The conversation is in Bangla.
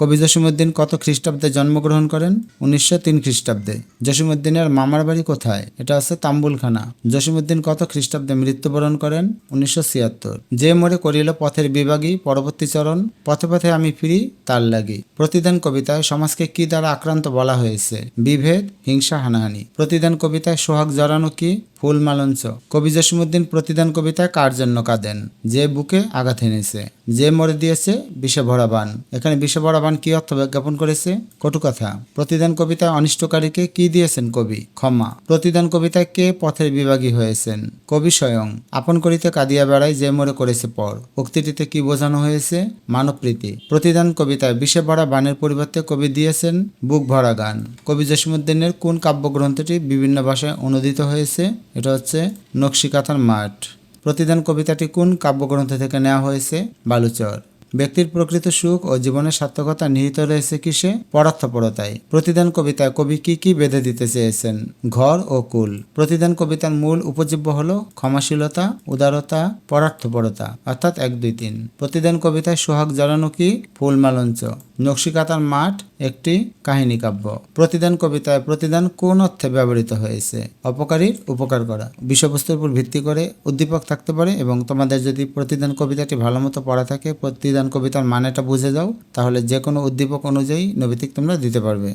কবি জসিমুদ্দিন কত খ্রিস্টাব্দে জন্মগ্রহণ করেন? উনিশশো তিন খ্রিস্টাব্দে। জসিমুদ্দিনের মামার বাড়ি কোথায়? এটা হচ্ছে তাম্বুলখানা। জসিমুদ্দিন কত খ্রিস্টাব্দে মৃত্যুবরণ করেন? উনিশশো ছিয়াত্তর। যে মোড়ে করিল পথের বিভাগী, পরবর্তী চরণ, পথে পথে আমি ফিরি তার লাগি। প্রতিদান কবিতায় সমাজকে কি দ্বারা আক্রান্ত বলা হয়েছে? বিভেদ, হিংসা, হানাহানি। প্রতিদান কবিতায় সোহাগ জড়ানো কি? ফুল মালঞ্চ। কবি জসিমুদ্দিন প্রতিদান কবিতায় কার জন্য কাঁদেন? যে বুকে আঘাত এনেছে। যে মরে দিয়েছে, বিষে ভরা বান। এখানে বিষে ভরা বান কি অর্থ বিজ্ঞাপন করেছে? কটু কথা। প্রতিদান কবিতায় অনিষ্টকারীকে কি দিয়েছেন কবি? ক্ষমা। প্রতিদান কবিতায় কে পথের বিভাগী হয়েছেন? কবি স্বয়ং। আপন করিতে কাঁদিয়া বেড়ায় যে মরে করেছে পর। উক্তিটিতে কি বোঝানো হয়েছে? মানবপ্রীতি প্রতিদান কবিতায় বিষে ভরা বানের পরিবর্তে কবি দিয়েছেন বুক ভরা গান। কবি জসিমুদ্দিনের কোন কাব্যগ্রন্থটি বিভিন্ন ভাষায় অনুদিত হয়েছে? এটা হচ্ছে নকশিকাথার মাঠ। প্রতিদান কবিতাটি কোন কাব্যগ্রন্থ থেকে নেওয়া হয়েছে? বালুচর। ব্যক্তির প্রকৃত সুখ ও জীবনের সার্থকতা নিহিত রয়েছে কিসে? পরার্থপরতায় প্রতিদান কবিতায় কবি কি কি বেঁধে দিতে চেয়েছেন? ঘর ও কুল। প্রতিদান কবিতার মূল উপজীব্য হল ক্ষমাশীলতা, উদারতা পরার্থপরতা অর্থাৎ এক দুই তিন। প্রতিদান কবিতায় সোহাগ জড়ানো কি? ফুল মালঞ্চ। নকশিকাতার মাঠ একটি কাহিনী কাব্য। প্রতিদান কবিতায় প্রতিদান কোন অর্থে ব্যবহৃত হয়েছে? অপকারীর উপকার করা। বিষয়বস্তুর উপর ভিত্তি করে উদ্দীপক থাকতে পারে এবং তোমাদের যদি প্রতিদান কবিতাটি ভালো মতো পড়া থাকে, প্রতিদান কবিতার মানেটা বুঝে যাও, তাহলে যে কোনো উদ্দীপক অনুযায়ী নবীতিক তোমরা দিতে পারবে।